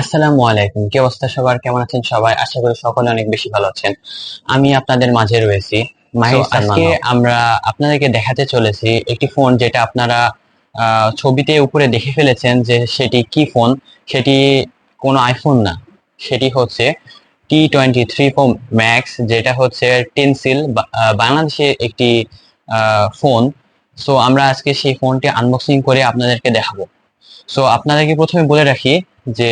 আসসালামু আলাইকুম। কি অবস্থা সবার? কেমন আছেন সবাই? আশা করি সকলে অনেক বেশি ভালো আছেন। আমি আপনাদের মাঝে রয়েছি। আজকে আমরা আপনাদেরকে দেখাতে চলেছি একটি ফোন যেটা আপনারা আহ, ছবিতে উপরে দেখে ফেলেছেন যে সেটি কি ফোন? সেটি কোনো আইফোন না। সেটি হচ্ছে T twenty three pro max যেটা হচ্ছে টেনসিল বাংলাদেশে একটি ফোন। সো আমরা আজকে সেই ফোনটি আনবক্সিং করে আপনাদেরকে দেখাবো। সো আপনাদেরকে প্রথমে বলে রাখি যে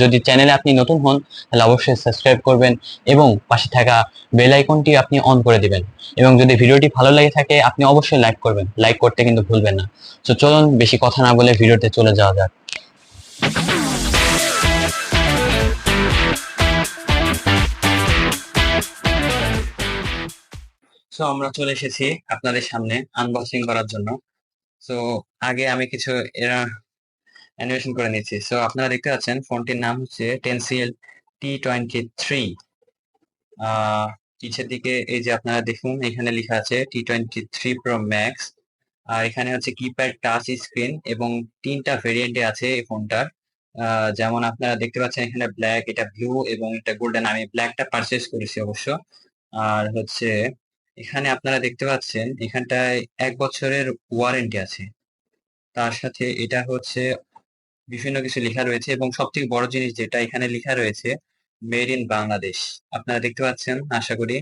যদি চ্যানেলে আপনি নতুন হন, তাহলে অবশ্যই সাবস্ক্রাইব করবেন এবং পাশে থাকা বেল আইকনটি আপনি অন করে দিবেন। এবং যদি ভিডিওটি ভালো লাগে থাকে, আপনি অবশ্যই লাইক করবেন। লাইক করতে কিন্তু ভুলবেন না। তো চলুন বেশি কথা না বলে ভিডিওতে চলে যাওয়া যাক। সো আমরা চলে এসেছি আপনাদের সামনে আনবক্সিং করার জন্য। সো আগে আমি কিছু এরা অ্যানিমেশন করে নিচ্ছি সো আপনারা দেখতে পাচ্ছেন ফোনটির নাম হচ্ছে টেনসিএল টি টোয়েন্টি থ্রি নিচের দিকে এই যে আপনারা দেখুন, এখানে লেখা আছে T twenty three pro max আর এখানে হচ্ছে কিপ্যাড টাচ স্ক্রিন এবং তিনটা ভেরিয়েন্টে আছে এই ফোনটার। যেমন আপনারা দেখতে পাচ্ছেন এখানে ব্ল্যাক এটা ব্লু এবং এটা গোল্ডেন আমি ব্ল্যাকটা পারচেস করেছি অবশ্য। আর হচ্ছে এখানে আপনারা দেখতে পাচ্ছেন, এখানটায় এক বছরের ওয়ারেন্টি আছে। তার সাথে এটা হচ্ছে বিভিন্ন কিছু লেখা রয়েছে এবং সব থেকে বড় জিনিস যেটা এখানে লেখা রয়েছে মেড ইন বাংলাদেশ আপনারা দেখতে পাচ্ছেন, আশা করি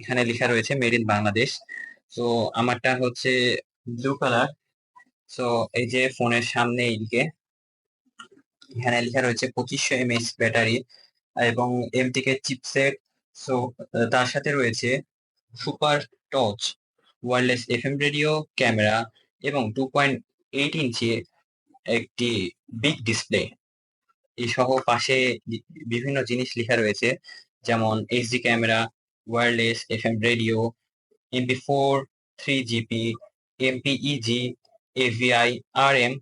এখানে লেখা রয়েছে মেড ইন বাংলাদেশ তো আমারটা হচ্ছে ব্লু কালার সো এই যে ফোনের সামনে এইদিকে, এখানে লেখা রয়েছে, পঁচিশশো এমএএইচ ব্যাটারি এবং এমটিকে চিপসেট। সো তার সাথে রয়েছে, super touch wireless FM radio camera এবং টু পয়েন্ট এইট ইঞ্চি একটি বিগ ডিসপ্লে এই সহ পাশে বিভিন্ন জিনিস লেখা রয়েছে। যেমন HD camera wireless FM radio MP four three GP MPEG AVI R M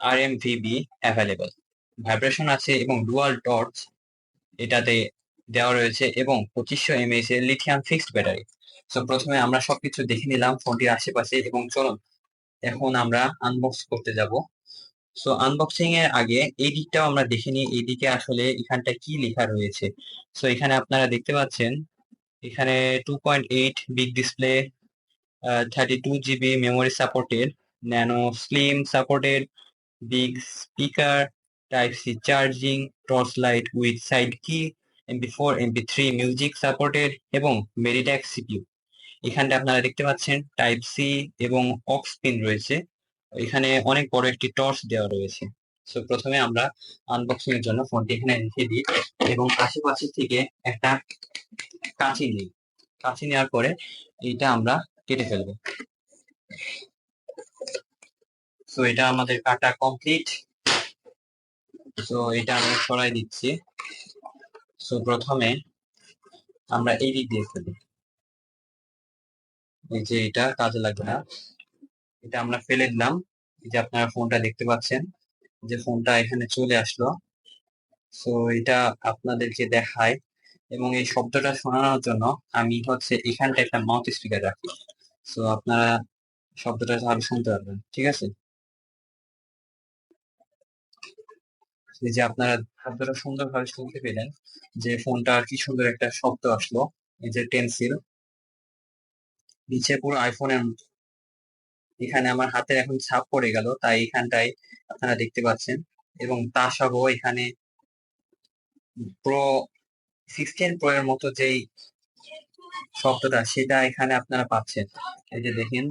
R M VB available vibration আছে এবং ডুয়াল টর্চ এটাতে দেওয়া রয়েছে এবং পঁচিশশো এমএএইচ এর লিথিয়াম ফিক্সড ব্যাটারি সো প্রথমে আমরা সবকিছু দেখে নিলাম ফোনটির আশেপাশে এবং চলুন, এখন আমরা আনবক্স করতে যাব। সো আনবক্সিং এর আগে এই দিকটাও আমরা দেখে নিই, এই দিকে আসলে এখানটা কি লেখা রয়েছে। সো এখানে আপনারা দেখতে পাচ্ছেন, এখানে two point eight big display thirty two GB memory supported nano slim supported big speaker type C charging torch light with side key MP four MP three music supported এবং মেরিট্যাক সিপিইউ এখানটা আপনারা দেখতে পাচ্ছেন type C এবং aux pin রয়েছে। এখানে অনেক বড় একটি টর্চ দেওয়া রয়েছে। সো প্রথমে আমরা আনবক্সিং এর জন্য ফোনটি এখানে রেখে দিই এবং আশেপাশে থেকে একটা কাঁচি নিই। কাঁচি নেওয়ার পরে এইটা আমরা কেটে ফেলব। সো এটা আমাদের কাটা কমপ্লিট সো এটা আমি সরাই দিচ্ছি। সো প্রথমে আমরা এই দিক দিয়ে ফেলি। এই যে এটা কাজে লাগবে না। এটা আমরা ফেলে দিলাম। এই যে আপনারা ফোনটা দেখতে পাচ্ছেন যে ফোনটা এখানে চলে আসলো। সো এটা আপনাদেরকে দেখায় এবং এই শব্দটা শোনানোর জন্য আমি হচ্ছে এখানটা একটা মাউথ স্পিকার রাখি। সো আপনারা শব্দটা তাহলে শুনতে পারবেন, ঠিক আছে? এই যে আপনারা শব্দটা সুন্দরভাবে শুনতে পেলেন যে ফোনটা কি সুন্দর একটা শব্দ আসলো। এই যে টেন্সিল। নিচে পুরো আইফোনের এখানে আমার হাতের এখন ছাপ পড়ে গেল, তাই এখানটায় আপনারা দেখতে পাচ্ছেন। এবং তা সহ এখানে প্রো সিক্সটিন প্রো এর মতো যেই শব্দটা, সেটা এখানে আপনারা পাচ্ছেন। এই যে দেখেন,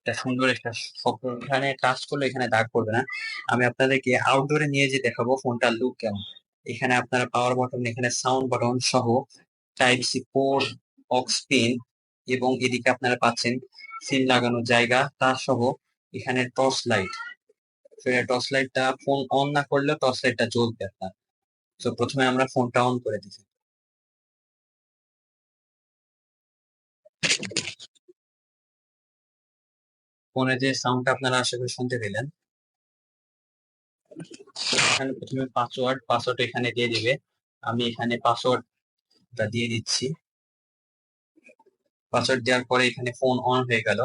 এটা সুন্দর একটা শব্দ। এখানে টাচ করলে এখানে দাগ পড়বে না। আমি আপনাদেরকে আউটডোরে নিয়ে যে দেখাবো, ফোনটার লুক কেমন। এখানে আপনারা পাওয়ার বাটন এখানে সাউন্ড বাটন সহ type C port aux pin এবং এদিকে আপনারা পাচ্ছেন সিম লাগানোর জায়গা, তা সহ এখানে টর্চ লাইট। টর্চ লাইটটা ফোন অন না করলে টর্চ লাইটটা জ্বলবে আপনার। তো প্রথমে আমরা ফোনটা অন করে দিচ্ছি ফোনে যে সাউন্ডটা আপনারা আশা করি শুনতে পেলেন। এখানে প্রথমে পাসওয়ার্ড পাসওয়ার্ড এখানে দিয়ে দিবে। আমি এখানে পাসওয়ার্ডটা দিয়ে দিচ্ছি। পাসওয়ার্ড দেওয়ার পরে এখানে ফোন অন হয়ে গেল।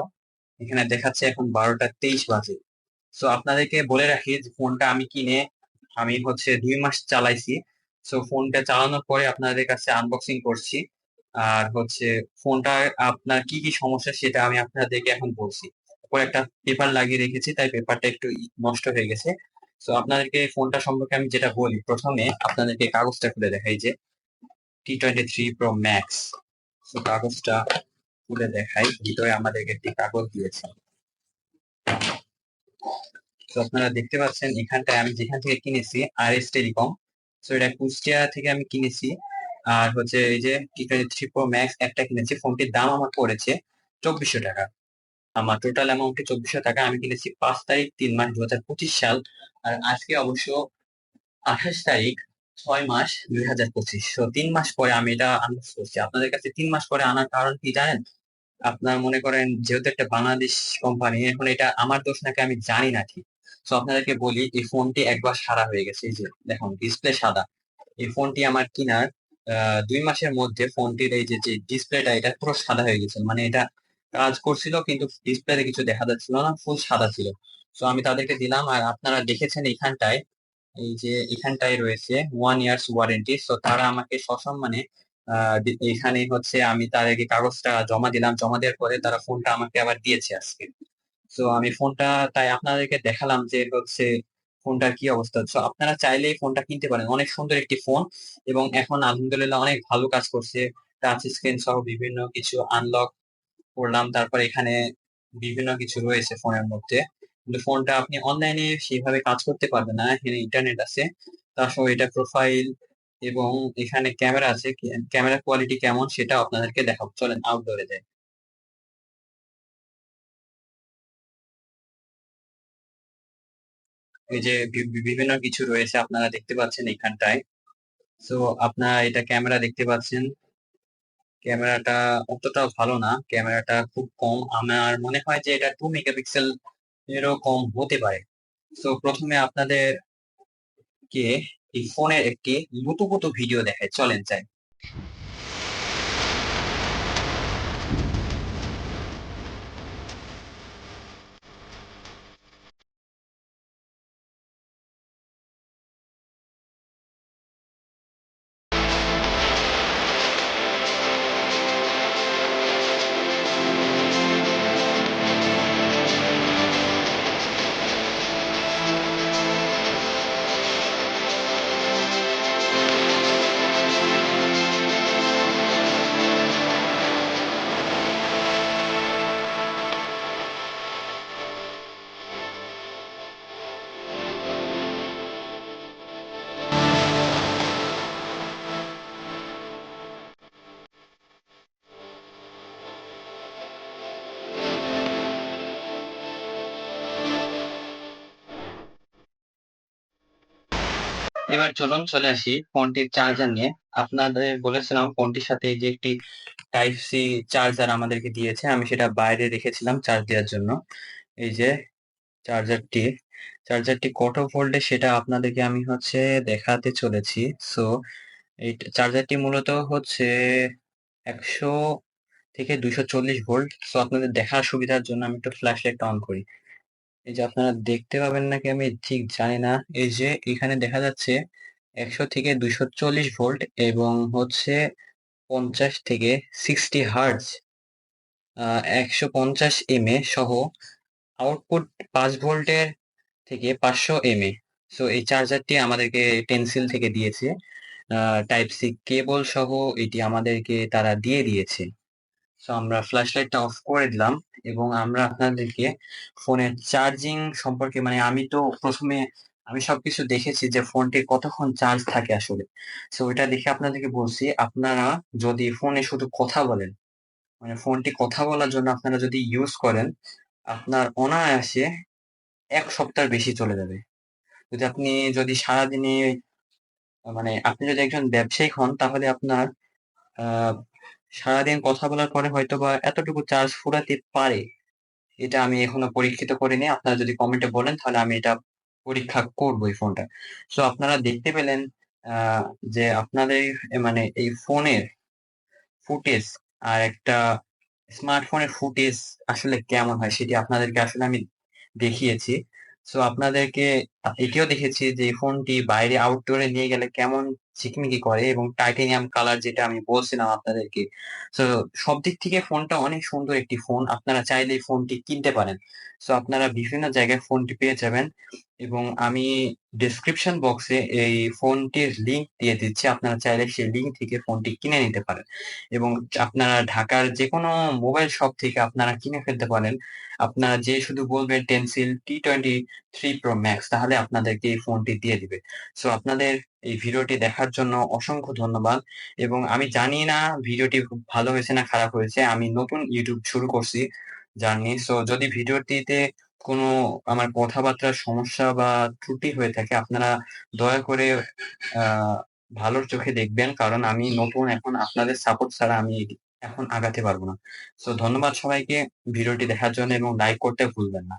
এখানে দেখাচ্ছে এখন বারোটা তেইশ বাজে। সো আপনাদেরকে বলে রাখি যে ফোনটা আমি কিনে, আমি হচ্ছে দুই মাস চালাইছি। সো ফোনটা চালানোর পরে আপনাদের কাছে আনবক্সিং করছি। আর হচ্ছে ফোনটা আপনার কি কি সমস্যা সেটা আমি আপনাদেরকে এখন বলছি। উপরে একটা পেপার লাগিয়ে রেখেছি, তাই পেপারটা একটু নষ্ট হয়ে গেছে। তো আপনাদেরকে ফোনটা সম্পর্কে আমি যেটা বলি, প্রথমে আপনাদেরকে কাগজটা খুলে দেখাই যে T twenty three pro max তো কাগজটা খুলে দেখাই, ভিতরে আমাদেরকে একটি কাগজ দিয়েছে। তো আপনারা দেখতে পাচ্ছেন, এখানটায় আমি যেখান থেকে কিনেছি আর এস টেলিকম তো এটা কুষ্টিয়া থেকে আমি কিনেছি। আর হচ্ছে এই যে T twenty three pro max একটা কিনেছি, ফোনটির দাম আমার পড়েছে চব্বিশশো টাকা। আমার টোটাল অ্যামাউন্টে চব্বিশশো টাকা, আমি কিনেছি পাঁচ তারিখ তিন মাস দু হাজার পঁচিশ সাল, আর আজকে অবশ্য আঠাশ তারিখ ছয় মাস দুই হাজার পঁচিশ। তো তিন মাস পরে আমি এটা আনবক্স করছি। আপনাদের কাছে তিন মাস পরে আনার কারণ কি জানেন? আপনার মনে করেন যেহেতু একটা বাংলাদেশ কোম্পানি এখন এটা আমার দোষ নাকি আমি জানি না ঠিক। তো আপনাদেরকে বলি, এই ফোনটি একবার সারা হয়ে গেছে। এই যে, দেখুন ডিসপ্লে সাদা। এই ফোনটি আমার কিনার দুই মাসের মধ্যে ফোনটির এই যে যে ডিসপ্লেটা এটা পুরো সাদা হয়ে গেছে। মানে এটা কাজ করছিল, কিন্তু ডিসপ্লেতে কিছু দেখা যাচ্ছিল না ফুল সাদা ছিল। তো আমি তাদেরকে দিলাম, আর আপনারা দেখেছেন এখানটায়, এই যে, এখানটায় রয়েছে ওয়ান ইয়ার্স ওয়ারেন্টি তো তারা আমাকে সসম্মানে এখানে হচ্ছে আমি তাদেরকে কাগজটা জমা দিলাম। জমা দেওয়ার পরে তারা ফোনটা আমাকে আবার দিয়েছে আজকে। তো আমি ফোনটা তাই আপনাদেরকে দেখালাম যে হচ্ছে ফোনটার কি অবস্থা। তো আপনারা চাইলেই ফোনটা কিনতে পারেন। অনেক সুন্দর একটি ফোন এবং এখন আলহামদুলিল্লাহ অনেক ভালো কাজ করছে। টাচ স্ক্রিন সহ বিভিন্ন কিছু আনলক করলাম। তারপর এখানে বিভিন্ন কিছু রয়েছে ফোনের মধ্যে। কিন্তু ফোনটা আপনি অনলাইনে সেভাবে কাজ করতে পারবেন না। এখানে ইন্টারনেট আছে। তার সঙ্গে এটা প্রোফাইল এবং এখানে ক্যামেরা আছে ক্যামেরা কোয়ালিটি কেমন সেটা আপনাদেরকে দেখাবো। চলেন আউটডোরে যাই। এই যে বিভিন্ন কিছু রয়েছে আপনারা দেখতে পাচ্ছেন এখানটায়। তো আপনারা এটা ক্যামেরা দেখতে পাচ্ছেন। ক্যামেরাটা অতটা ভালো না, ক্যামেরাটা খুব কম। আমার মনে হয় যে এটা টু মেগাপিক্সেল এরও কম হতে পারে। তো প্রথমে আপনাদের কে এই ফোনের একটি লুতুপুতু ভিডিও দেখায় চলেন চাই এবার চলুন চলে আসি ফোনটির চার্জার নিয়ে। আপনাদের বলেছিলাম ফোনটির সাথে যে একটি টাইপ সি চার্জার আমাদেরকে দিয়েছে, আমি সেটা বাইরে রেখেছিলাম চার্জ দেওয়ার জন্য। এই যে চার্জারটি চার্জারটি কত ভোল্টে সেটা আপনাদেরকে আমি হচ্ছে দেখাতে চলেছি। সো এই চার্জারটি মূলত হচ্ছে একশো থেকে দুইশো চল্লিশ ভোল্ট সো আপনাদের দেখার সুবিধার জন্য আমি একটু ফ্ল্যাশ লাইটটা অন করি। এই যে আপনারা দেখতে পাবেন নাকি আমি ঠিক জানি না। এই যে এখানে দেখা যাচ্ছে একশো থেকে দুইশো চল্লিশ ভোল্ট এবং হচ্ছে পঞ্চাশ থেকে সিক্সটি হার্জ একশো পঞ্চাশ এম এ সহ আউটপুট পাঁচ ভোল্টের থেকে পাঁচশো এম এ সো এই চার্জারটি আমাদেরকে টেন্সিল থেকে দিয়েছে। টাইপ সি কেবল সহ এটি আমাদেরকে তারা দিয়ে দিয়েছে। আমরা ফ্ল্যাশ লাইটটা অফ করে দিলাম এবং আমরা আপনাদেরকে ফোনের চার্জিং সম্পর্কে মানে আমি তো প্রথমে, আমি সবকিছু দেখেছি যে ফোনটি কতক্ষণ চার্জ থাকে আসলে। সো এটা দেখে আপনাদেরকে বলছি, আপনারা যদি ফোনে শুধু কথা বলেন মানে ফোনটি কথা বলার জন্য আপনারা যদি ইউজ করেন, আপনার অনায়াসে এক সপ্তাহ বেশি চলে যাবে। যদি আপনি, যদি সারাদিনে মানে আপনি যদি একজন ব্যবসায়িক হন, তাহলে আপনার সারাদিন কথা বলার পরে হয়তো বা এতটুকু চার্জ ফুরাতে পারে। এটা আমি এখনও পরীক্ষিত করিনি। আপনারা যদি কমেন্টে বলেন, তাহলে আমি এটা পরীক্ষা করব এই ফোনটা সো আপনারা দেখতে পেলেন যে আপনাদের মানে এই ফোনের ফুটেজ আর একটা স্মার্টফোনের ফুটেজ আসলে কেমন হয়, সেটি আপনাদেরকে আসলে আমি দেখিয়েছি। সো আপনাদেরকে এটিও দেখেছি যে ফোনটি বাইরে আউটডোরে নিয়ে গেলে কেমন চিকমিকি করে এবং টাইটেনিয়াম কালার যেটা আমি বলছিলাম আপনাদেরকে। সো সব দিক থেকে ফোনটা অনেক সুন্দর একটি ফোন। আপনারা চাইলে ফোনটি কিনতে পারেন। সো আপনারা বিভিন্ন জায়গায় ফোনটি পেয়ে যাবেন এবং আমি ডেসক্রিপশন বক্সে এই ফোনটির লিংক দিয়ে দিচ্ছি। আপনারা চাইলে সেই লিংক থেকে ফোনটি কিনে নিতে পারেন এবং আপনারা ঢাকার যেকোনো মোবাইল শপ থেকে আপনারা কিনে ফেলতে পারেন। আপনারা যে শুধু বলবেন টেনসিল T23 Pro Max, তাহলে আপনাদেরকে এই ফোনটি দিয়ে দিবে। সো আপনাদের এই ভিডিওটি দেখার জন্য অসংখ্য ধন্যবাদ এবং আমি জানি না ভিডিওটি ভালো হয়েছে না খারাপ হয়েছে। আমি নতুন ইউটিউব শুরু করছি জার্নি। সো যদি ভিডিওটিতে কোনো আমার কথাবার্তার সমস্যা বা ত্রুটি হয়ে থাকে, আপনারা দয়া করে ভালোর চোখে দেখবেন। কারণ আমি নতুন এখন আপনাদের সাপোর্ট ছাড়া আমি এখন আগাতে পারব না। তো ধন্যবাদ সবাইকে ভিডিওটি দেখার জন্য এবং লাইক করতে ভুলবেন না।